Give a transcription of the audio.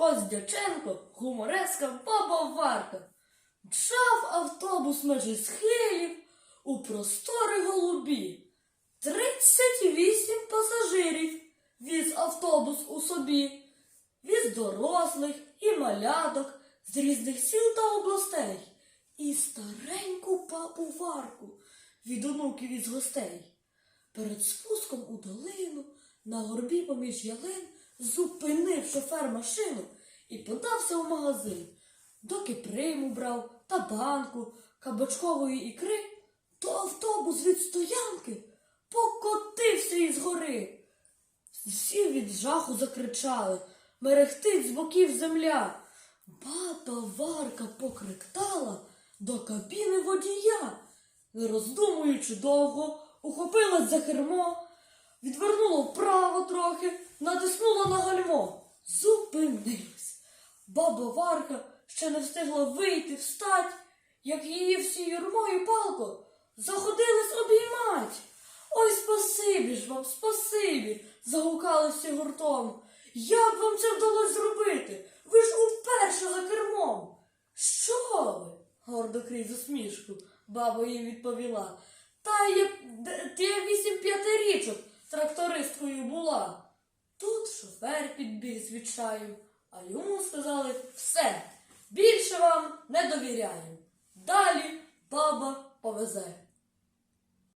Коздяченко, гумореска баба Варка. Мчав автобус межі схилів у простори голубі. Тридцять вісім пасажирів віз автобус у собі, віз дорослих і маляток з різних сіл та областей, і стареньку бабу Варку від онуків із гостей. Перед спуском у долину на горбі поміж ялин зупинив шофер машину і подався в магазин. Доки приму брав та банку кабачкової ікри, то автобус від стоянки покотився із гори. Всі від жаху закричали, мерехтить з боків земля. Баба Варка покриктала до кабіни водія, не роздумуючи довго, ухопилась за кермо, відвернула вправо трохи, натиснула на гальмо, зупинилась. Баба Варка ще не встигла вийти, встать, як її всі юрмою палко заходились обіймать. Ой, спасибі ж вам, спасибі, загукали всі гуртом. Як вам це вдалося зробити? Ви ж уперше за кермом. Що ви? гордо крізь усмішку, баба їй відповіла. Та я, трактористкою була. Тут шофер підбіг з відчаю, а йому сказали все, більше вам не довіряю. Далі баба повезе.